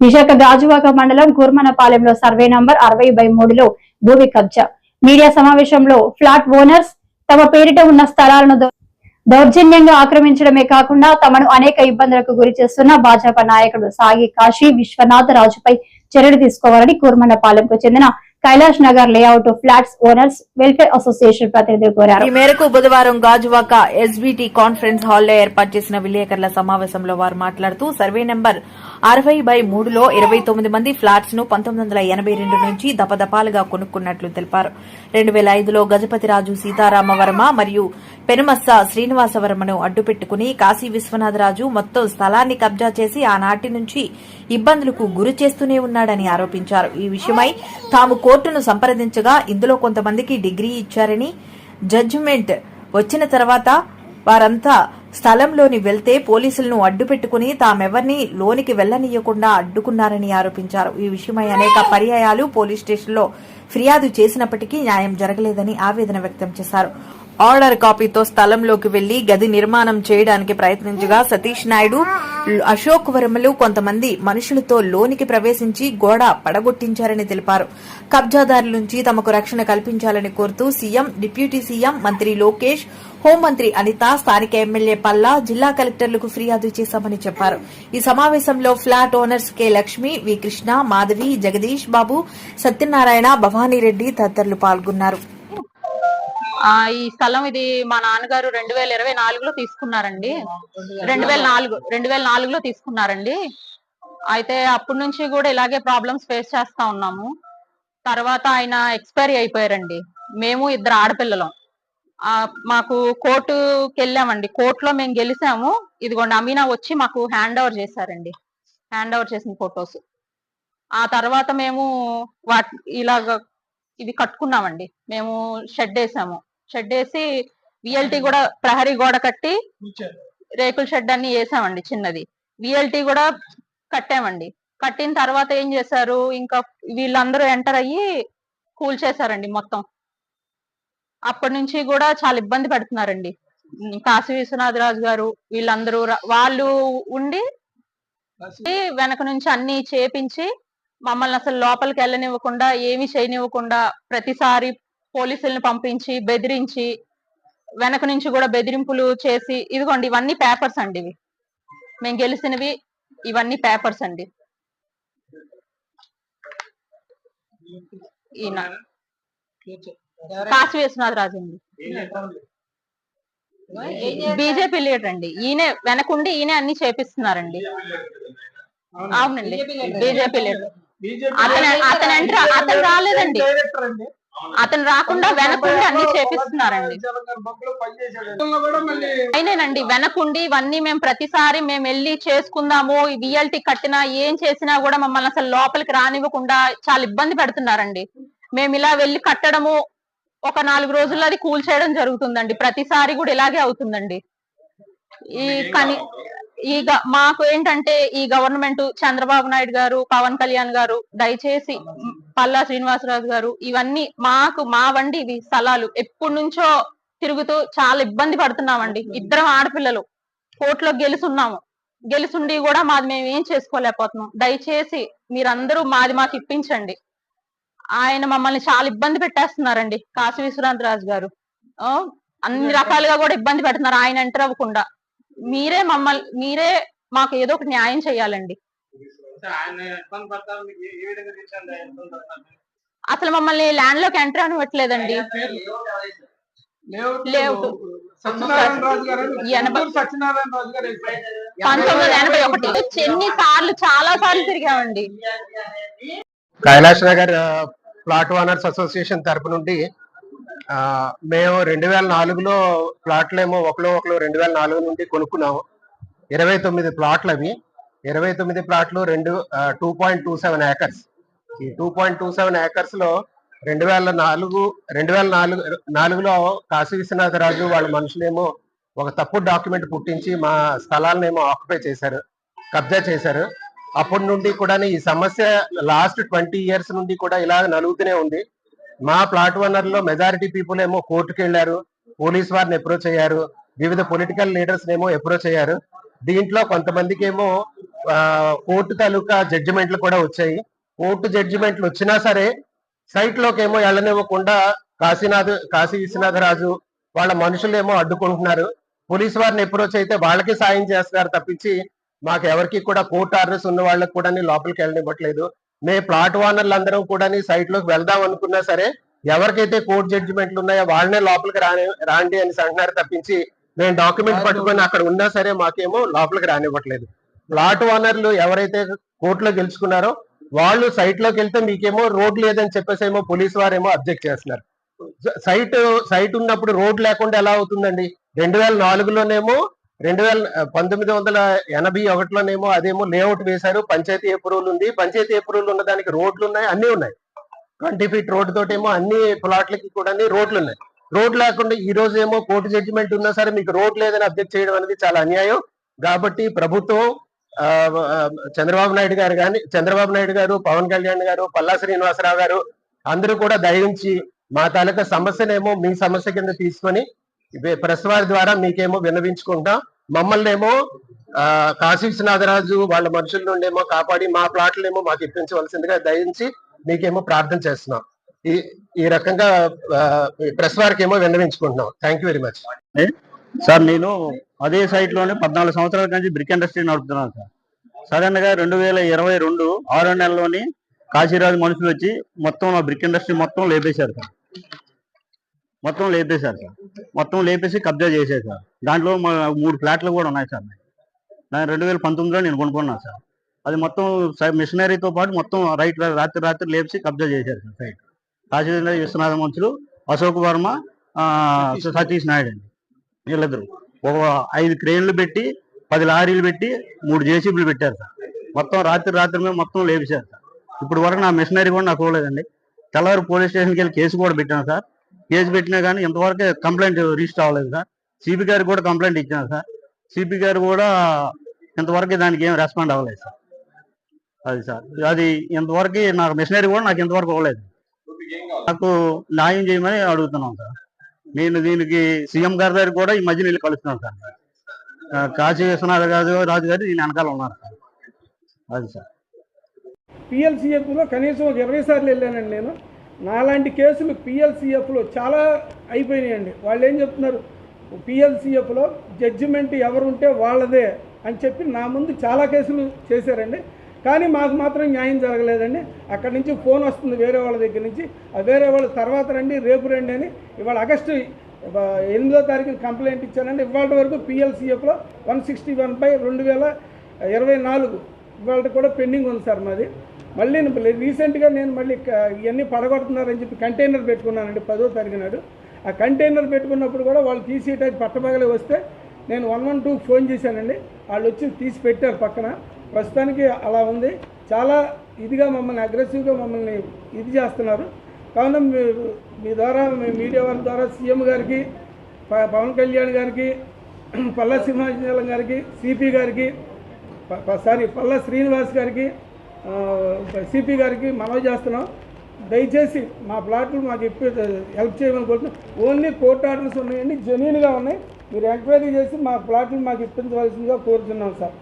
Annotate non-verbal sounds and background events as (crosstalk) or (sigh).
విశాఖ గాజువాక మండలం కూర్మనపాలెంలో survey number అరవై బై మూడులో భూమి కబ్జా. మీడియా సమావేశంలో ఫ్లాట్ ఓనర్స్ తమ పేరిట ఉన్న స్థలాలను దౌర్జన్యంగా ఆక్రమించడమే కాకుండా తమను అనేక ఇబ్బందులకు గురి చేస్తున్న భాజపా నాయకుడు సాగి కాశీ విశ్వనాథ్ రాజుపై చర్యలు తీసుకోవాలని కూర్మనపాలెంకు చెందిన Kailash Nagar layout flats owners welfare association ప్రతినిధులు కోరారు. ఈ మేరకు బుధవారం గాజువాక ఎస్బీటీ కాన్ఫరెన్స్ హాల్లో ఏర్పాటు చేసిన విలేకరుల సమావేశంలో వారు మాట్లాడుతూ సర్వే నెంబర్ అరవై బై మూడులో ఇరవై తొమ్మిది మంది ఫ్లాట్స్ను పంతొమ్మిది వందల ఎనభై రెండు నుంచి దపదపాలుగా కొనుక్కున్నట్లు తెలిపారు. రెండు వేల ఐదులో గజపతిరాజు సీతారామవర్మ మరియు పెనుమస్స శ్రీనివాసవర్మను అడ్డుపెట్టుకుని కాశీ విశ్వనాథరాజు మొత్తం స్థలాన్ని కబ్జా చేసి ఆనాటి నుంచి ఇబ్బందులకు గురి చేస్తూనే ఉన్నాడని ఆరోపించారు. ఈ విషయమై తాము కోర్టును సంప్రదించగా ఇందులో కొంతమందికి డిగ్రీ ఇచ్చారని జడ్జిమెంట్ వచ్చిన తర్వాత వారంతా స్థలంలోని వెళ్తే పోలీసులను అడ్డుపెట్టుకుని తామెవర్ని లోనికి వెళ్ళనీయకుండా అడ్డుకున్నారని ఆరోపించారు. ఈ విషయమై అనేక పర్యాయాలు పోలీస్ స్టేషన్లో ఫిర్యాదు చేసినప్పటికీ న్యాయం జరగలేదని ఆవేదన వ్యక్తం చేశారు. ఆర్డర్ కాపీతో స్థలంలోకి వెళ్ళి గది నిర్మాణం చేయడానికి ప్రయత్నించగా సతీష్ నాయుడు అశోక్ వర్మలు కొంతమంది మనుషులతో లోనికి ప్రవేశించి గోడ పడగొట్టించారని తెలిపారు. కబ్జాదారుల నుంచి తమకు రక్షణ కల్పించాలని కోరుతూ సీఎం డిప్యూటీ సీఎం మంత్రి లోకేష్ హోంమంత్రి అనిత స్థానిక ఎమ్మెల్యే పల్లా జిల్లా కలెక్టర్లకు ఫిర్యాదు చేశామని చెప్పారు. ఈ సమావేశంలో flat owners K Lakshmi V Krishna Madhavi Jagadish Babu Satyanarayana Bhavani Reddy తదితరులు పాల్గొన్నారు. ఈ స్థలం ఇది మా నాన్నగారు రెండు వేల ఇరవై నాలుగులో తీసుకున్నారండి. రెండు వేల నాలుగు రెండు వేల నాలుగులో తీసుకున్నారండి. అయితే అప్పటి నుంచి కూడా ఇలాగే ప్రాబ్లమ్స్ ఫేస్ చేస్తా ఉన్నాము. తర్వాత ఆయన ఎక్స్పైరీ అయిపోయారండి. మేము ఇద్దరు ఆడపిల్లలం. మాకు కోర్టుకి వెళ్ళామండి కోర్టులో మేము గెలిచాము. ఇదిగోండి అమీనా వచ్చి మాకు హ్యాండ్ ఓవర్ చేశారండి. హ్యాండ్ ఓవర్ చేసిన ఫొటోస్. ఆ తర్వాత మేము వాటి ఇలాగ ఇది కట్టుకున్నామండి. మేము షెడ్ వేసాము. షెడ్ వేసి విఎల్టీ కూడా ప్రహరీ గోడ కట్టి రేకుల షెడ్ అన్ని వేసామండి చిన్నది. విఎల్టీ కూడా కట్టామండి. కట్టిన తర్వాత ఏం చేశారు? ఇంకా వీళ్ళందరూ ఎంటర్ అయ్యి కూల్ చేశారండి మొత్తం. అప్పటి నుంచి కూడా చాలా ఇబ్బంది పెడుతున్నారండి. కాశీ విశ్వనాథరాజు గారు వీళ్ళందరూ వాళ్ళు ఉండి వెనక నుంచి అన్ని చేపించి మమ్మల్ని అసలు లోపలికి వెళ్ళనివ్వకుండా ఏమీ చేయనివ్వకుండా ప్రతిసారి పోలీసుల్ని పంపించి బెదిరించి వెనక నుంచి కూడా బెదిరింపులు చేసి ఇదిగోండి ఇవన్నీ పేపర్స్ అండి ఇవి. మేము గెలిచినవి ఇవన్నీ పేపర్స్ అండి. ఈయన కాశీ విశ్వనాథ్ రాజు అండి. బీజేపీ లీడర్ అండి. ఈయన వెనకుండి ఈయన అన్ని చేపిస్తున్నారండి. అవునండి. BJP leader. అతను అతను ఎంటర్ అతను రాలేదండి. అతను రాకుండా వెనకుండి అన్ని చేపిస్తున్నారండి. అయినేనండి వెనకుండి ఇవన్నీ మేము ప్రతిసారి మేము వెళ్ళి చేసుకుందాము విఎల్టీ కట్టినా ఏం చేసినా కూడా మమ్మల్ని అసలు లోపలికి రానివ్వకుండా చాలా ఇబ్బంది పెడుతున్నారండి. మేము ఇలా వెళ్ళి కట్టడము ఒక నాలుగు రోజుల్లో అది కూల్ చేయడం జరుగుతుందండి. ప్రతిసారి కూడా ఇలాగే అవుతుందండి. ఈ కానీ ఈ మాకు ఏంటంటే ఈ గవర్నమెంట్ చంద్రబాబు నాయుడు గారు పవన్ కళ్యాణ్ గారు దయచేసి పల్లా శ్రీనివాసరాజు గారు ఇవన్నీ మాకు మా వండి ఇవి స్థలాలు. ఎప్పటి నుంచో తిరుగుతూ చాలా ఇబ్బంది పడుతున్నామండి. ఇద్దరం ఆడపిల్లలు. కోర్టులో గెలుసున్నాము. గెలుసుండి కూడా మాది మేము ఏం చేసుకోలేకపోతున్నాం. దయచేసి మీరందరూ మాది మాకు ఇప్పించండి. ఆయన మమ్మల్ని చాలా ఇబ్బంది పెట్టేస్తున్నారండి కాశీ విశ్వనాథ్ రాజు గారు అన్ని రకాలుగా కూడా ఇబ్బంది పెడుతున్నారు. ఆయన ఎంటర్ అవ్వకుండా. మీరే మమ్మల్ని మీరే మాకు ఏదో ఒకటి న్యాయం చేయాలండి. ఆయన ఇబ్బంది పడతారు మీకు ఏ- ఏ విధంగా తెలిసింది ఆయన ఇబ్బంది పడతారు అసలు మమ్మల్ని ల్యాండ్లోకి ఎంటర్ అనివ్వట్లేదండి లేఅవుట్ రాజు గారు. పంతొమ్మిది ఎనభై ఒకటి ఎన్ని సార్లు చాలా సార్లు తిరిగామండి. Kailash Nagar plot owners association తరపు నుండి ఆ, మేము రెండు వేల నాలుగులో ప్లాట్లేమో ఒకలో ఒకలో రెండు వేల నాలుగు నుండి కొనుక్కున్నాము. ఇరవై తొమ్మిది ప్లాట్లు అవి ఇరవై తొమ్మిది ప్లాట్లు రెండు two point two seven acres ఈ టూ పాయింట్ టూ సెవెన్ ఏకర్స్లో రెండు వేల నాలుగు రెండు వేల నాలుగు నాలుగులో కాశీ విశ్వనాథరాజు వాళ్ళ మనుషులేమో ఒక తప్పుడు డాక్యుమెంట్ పుట్టించి మా స్థలాలనేమో ఆక్యుపై చేశారు కబ్జా చేశారు. అప్పటి నుండి కూడా ఈ సమస్య లాస్ట్ ట్వంటీ ఇయర్స్ నుండి కూడా ఇలా నలుగుతూనే ఉంది. మా ప్లాట్ ఓనర్లో మెజారిటీ పీపుల్ ఏమో కోర్టుకు వెళ్ళారు పోలీస్ వారిని అప్రోచ్ అయ్యారు వివిధ పొలిటికల్ లీడర్స్ ఏమో అప్రోచ్ అయ్యారు. దీంట్లో కొంతమందికి ఏమో కోర్టు తాలూకా జడ్జిమెంట్లు కూడా వచ్చాయి. కోర్టు జడ్జిమెంట్లు వచ్చినా సరే సైట్లోకి ఏమో వెళ్ళనివ్వకుండా కాశీనాథ్ కాశీ విశ్వనాథరాజు వాళ్ళ మనుషులేమో అడ్డుకుంటున్నారు. పోలీస్ వారిని అప్రోచ్ అయితే వాళ్ళకి సాయం చేస్తున్నారు తప్పించి మాకు ఎవరికి కూడా కోర్టు ఆర్డర్స్ ఉన్న వాళ్ళకి కూడా లోపలికి వెళ్ళనివ్వట్లేదు. మే ప్లాట్ ఓనర్లు అందరం కూడా సైట్లోకి వెళ్దాం అనుకున్నా సరే ఎవరికైతే కోర్టు జడ్జిమెంట్లు ఉన్నాయో వాళ్ళనే లోపలికి రాని రాండి అని అంటున్నారు తప్పించి మేము డాక్యుమెంట్ పట్టుకొని అక్కడ ఉన్నా సరే మాకేమో లోపలికి రానివ్వట్లేదు. ప్లాట్ ఓనర్లు ఎవరైతే కోర్టులో గెలుచుకున్నారో వాళ్ళు సైట్లోకి వెళ్తే మీకేమో రోడ్ లేదని చెప్పేసి ఏమో పోలీస్ వారేమో అబ్జెక్ట్ చేస్తున్నారు. సైట్ సైట్ ఉన్నప్పుడు రోడ్ లేకుండా ఎలా అవుతుందండి? రెండు వేల నాలుగులోనేమో రెండు వేల పంతొమ్మిది వందల ఎనభై ఒకటిలోనేమో అదేమో లేఅవుట్ వేశారు పంచాయతీ అప్రూవల్ ఉంది. పంచాయతీ అప్రూవల్ ఉన్న దానికి రోడ్లు ఉన్నాయి అన్ని ఉన్నాయి. ట్వంటీ ఫీట్ రోడ్ తోటేమో అన్ని ప్లాట్లకి కూడా రోడ్లు ఉన్నాయి. రోడ్ లేకుండా ఈ రోజు ఏమో కోర్టు జడ్జిమెంట్ ఉన్నా సరే మీకు రోడ్ లేదని అబ్జెక్ట్ చేయడం అనేది చాలా అన్యాయం. కాబట్టి ప్రభుత్వం చంద్రబాబు నాయుడు గారు కానీ చంద్రబాబు నాయుడు గారు పవన్ కళ్యాణ్ గారు పల్లా శ్రీనివాసరావు గారు అందరూ కూడా దయించి మా తాలూకా సమస్యనేమో మీ సమస్య కింద తీసుకొని ప్రెస్ వారి ద్వారా మీకేమో విన్నవించుకుంటాం. మమ్మల్ని ఏమో ఆ, కాశీ విశ్వనాథరాజు వాళ్ళ మనుషుల నుండి ఏమో కాపాడి మా ప్లాట్లేమో మాకు ఇప్పించవలసిందిగా దయించి మీకేమో ప్రార్థన చేస్తున్నాం. ఈ ఈ రకంగా ప్రెస్ వారికి ఏమో విన్నవించుకుంటున్నాం thank you very much sir నేను అదే సైట్లోనే పద్నాలుగు సంవత్సరాల నుంచి బ్రిక్ ఇండస్ట్రీ నడుపుతున్నాను సార్. సడన్గా రెండు వేల ఇరవై రెండు ఆరో నెలలోని కాశీరాజు మనుషులు వచ్చి మొత్తం ఆ బ్రిక్ ఇండస్ట్రీ మొత్తం లేపేశారు సార్. మొత్తం లేపేశారు సార్. మొత్తం లేపేసి కబ్జా చేశారు సార్. దాంట్లో మా మూడు ఫ్లాట్లు కూడా ఉన్నాయి సార్. నేను రెండు వేల పంతొమ్మిదిలో నేను కొనుక్కున్నాను సార్. అది మొత్తం మిషనరీతో పాటు మొత్తం రైట్ రాత్రి రాత్రి లేపేసి కబ్జా చేశారు సార్ సైట్. కాశీరాజు విశ్వనాథ మనుషులు అశోక్ వర్మ సతీష్ నాయుడు అండి వీళ్ళిద్దరు. ఒక ఐదు క్రేన్లు పెట్టి పది లారీలు పెట్టి మూడు జేసీబీలు పెట్టారు సార్. మొత్తం రాత్రి రాత్రి మీద మొత్తం లేపేశారు సార్. ఇప్పుడు వరకు నా మిషనరీ కూడా నాకు ఇవ్వలేదండి. తెల్లవారు పోలీస్ స్టేషన్కి వెళ్ళి కేసు కూడా పెట్టాను సార్. కేసు పెట్టినా కానీ ఇంతవరకు కంప్లైంట్ రిజిస్టర్ అవ్వలేదు సార్. సిపి గారికి కూడా కంప్లైంట్ ఇచ్చాను సార్. సిపి గారు కూడా ఇంతవరకు దానికి ఏం రెస్పాండ్ అవ్వలేదు సార్. అది సార్. అది ఇంతవరకు నాకు మిషనరీ కూడా నాకు ఇంతవరకు అవ్వలేదు నాకు న్యాయం చేయమని అడుగుతున్నాం సార్. నేను దీనికి సీఎం గారి దగ్గర కూడా ఈ మధ్య వెళ్ళి కలుస్తున్నాను సార్. కాశీ విశ్వనాథ్ గారు రాజు గారు దీని వెనకాల ఉన్నారు సార్. అది సార్. పిఎల్సిఎఫ్లో కనీసం ఒక ఇరవై సార్లు వెళ్ళానండి నేను. నాలాంటి కేసులు పిఎల్సిఎఫ్లో చాలా అయిపోయినాయండి. వాళ్ళు ఏం చెప్తున్నారు? పిఎల్సిఎఫ్లో జడ్జిమెంట్ ఎవరు ఉంటే వాళ్ళదే అని చెప్పి నా ముందు చాలా కేసులు చేశారండి. కానీ మాకు మాత్రం న్యాయం జరగలేదండి. అక్కడి నుంచి ఫోన్ వస్తుంది వేరే వాళ్ళ దగ్గర నుంచి. వేరే వాళ్ళు తర్వాత రండి రేపు రండి అని ఇవాళ ఆగస్టు ఎనిమిదో తారీఖున కంప్లైంట్ ఇచ్చానండి ఇవాళ వరకు పిఎల్సిఎఫ్లో వన్ సిక్స్టీ వన్ బై రెండు వేల ఇరవై నాలుగు ఇవాళ కూడా పెండింగ్ ఉంది సార్ మాది. మళ్ళీ రీసెంట్గా నేను మళ్ళీ ఇవన్నీ పడగొడుతున్నారని చెప్పి కంటైనర్ పెట్టుకున్నానండి పదో తారీఖు నాడు. ఆ కంటైనర్ పెట్టుకున్నప్పుడు కూడా వాళ్ళు తీసేటది పట్టబగలే వస్తే నేను వన్ వన్ టూ ఫోన్ చేశానండి. వాళ్ళు వచ్చి తీసి పెట్టారు పక్కన. ప్రస్తుతానికి అలా ఉంది. చాలా ఇదిగా మమ్మల్ని అగ్రెసివ్గా మమ్మల్ని ఇది చేస్తున్నారు. కావున మీ ద్వారా మీ మీడియా వాళ్ళ ద్వారా సీఎం గారికి పవన్ కళ్యాణ్ గారికి (clears throat) పల్లా సింహాచలం గారికి సిపి గారికి సారీ పల్లా శ్రీనివాస్ గారికి సిపి గారికి మనవి చేస్తున్నాం. దయచేసి మా ప్లాట్లు మాకు ఇప్పి హెల్ప్ చేయమని కోరుతున్నాం. ఓన్లీ కోర్టు ఆర్డర్స్ ఉన్నాయండి జెన్యున్గా ఉన్నాయి. మీరు ఎంక్వైరీ చేసి మా ప్లాట్లు మాకు ఇప్పించవలసిందిగా కోరుతున్నాం సార్.